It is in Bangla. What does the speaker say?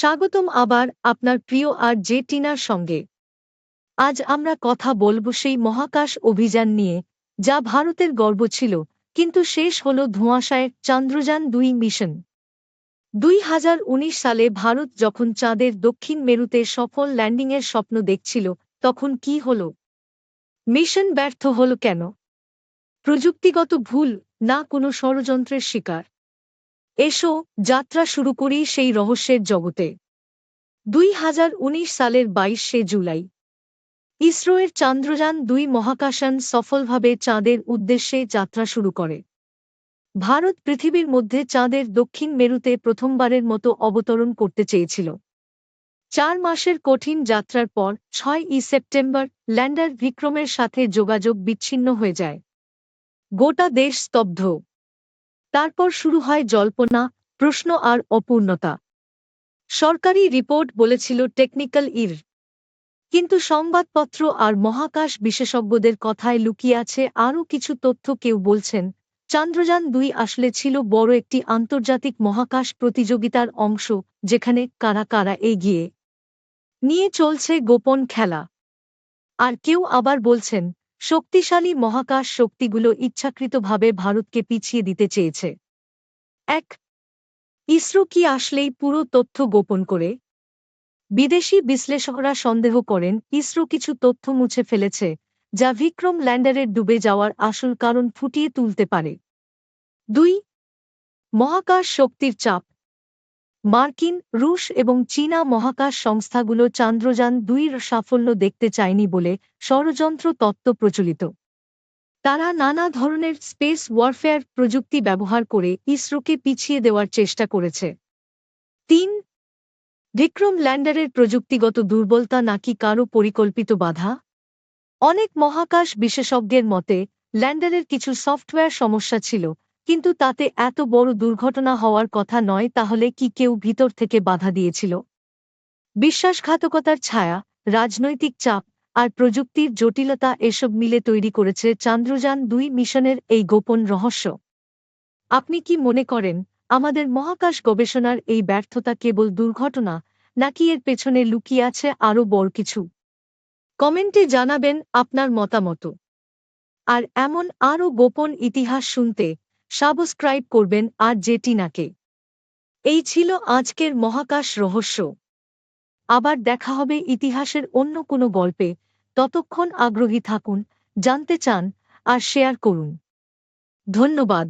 স্বাগতম আবার আপনার প্রিয় আর জে টিনার সঙ্গে। আজ আমরা কথা বলব সেই মহাকাশ অভিযান নিয়ে, যা ভারতের গর্ব ছিল, কিন্তু শেষ হল ধোঁয়াশায় চন্দ্রযান দুই মিশন। দুই হাজার উনিশ সালে ভারত যখন চাঁদের দক্ষিণ মেরুতে সফল ল্যান্ডিংয়ের স্বপ্ন দেখছিল, তখন কি হল? মিশন ব্যর্থ হল কেন? প্রযুক্তিগত ভুল, না কোনো ষড়যন্ত্রের শিকার? এসো, যাত্রা শুরু করি সেই রহস্যের জগতে। দুই হাজার উনিশ সালের বাইশে জুলাই। ইসরোয়ের চন্দ্রযান দুই মহাকাশান সফলভাবে চাঁদের উদ্দেশ্যে যাত্রা শুরু করে। ভারত পৃথিবীর মধ্যে চাঁদের দক্ষিণ মেরুতে প্রথমবারের মতো অবতরণ করতে চেয়েছিল। চার মাসের কঠিন যাত্রার পর ছয় ই সেপ্টেম্বর ল্যান্ডার বিক্রমের সাথে যোগাযোগ বিচ্ছিন্ন হয়ে যায়। গোটা দেশ স্তব্ধ। তারপর শুরু হয় জল্পনা, প্রশ্ন আর অপূর্ণতা। সরকারি রিপোর্ট বলেছিল টেকনিক্যাল ইর। কিন্তু সংবাদপত্র আর মহাকাশ বিশেষজ্ঞদের কথায় লুকিয়ে আছে আরও কিছু তথ্য কেউ বলছেন, চন্দ্রযান দুই আসলে ছিল বড় একটি আন্তর্জাতিক মহাকাশ প্রতিযোগিতার অংশ, যেখানে কারা কারা এগিয়ে নিয়ে চলছে গোপন খেলা। আর কেউ আবার বলছেন শক্তিশালী মহাকাশ শক্তিগুলো ইচ্ছাকৃতভাবে ভারতকে পিছিয়ে দিতে চেয়েছে। এক, ইসরো কি আসলেই পুরো তথ্য গোপন করে? বিদেশি বিশ্লেষকরা সন্দেহ করেন, ইসরো কিছু তথ্য মুছে ফেলেছে, যা বিক্রম ল্যান্ডারের ডুবে যাওয়ার আসল কারণ ফুটিয়ে তুলতে পারে। দুই, মহাকাশ শক্তির চাপ মার্কিন, রুশ এবং চীনা মহাকাশ সংস্থাগুলো চন্দ্রযান দুইর সাফল্য দেখতে চায়নি বলে ষড়যন্ত্র তত্ত্ব প্রচলিত। তারা নানা ধরনের স্পেস ওয়ারফেয়ার প্রযুক্তি ব্যবহার করে ইসরোকে পিছিয়ে দেওয়ার চেষ্টা করেছে। তিন বিক্রম ল্যান্ডারের প্রযুক্তিগত দুর্বলতা নাকি কারও পরিকল্পিত বাধা? অনেক মহাকাশ বিশেষজ্ঞের মতে, ল্যান্ডারের কিছু সফটওয়্যার সমস্যা ছিল কিন্তু তাতে এত বড় দুর্ঘটনা হওয়ার কথা নয়, তাহলে কি কেউ ভিতর থেকে বাধা দিয়েছিল? বিশ্বাসঘাতকতার ছায়া, রাজনৈতিক চাপ আর প্রযুক্তির জটিলতা এসব মিলে তৈরি করেছে চন্দ্রযান দুই মিশনের এই গোপন রহস্য। আপনি কি মনে করেন, আমাদের মহাকাশ গবেষণার এই ব্যর্থতা কেবল দুর্ঘটনা, নাকি এর পেছনে লুকিয়ে আছে আরও বড় কিছু? কমেন্টে জানাবেন আপনার মতামত। আর এমন আরও গোপন ইতিহাস শুনতে সাবস্ক্রাইব করবেন আর জেটিনাকে এই ছিল আজকের মহাকাশ রহস্য। আবার দেখা হবে ইতিহাসের অন্য কোনো গল্পে। ততক্ষণ আগ্রহী থাকুন, জানতে চান আর শেয়ার করুন। ধন্যবাদ।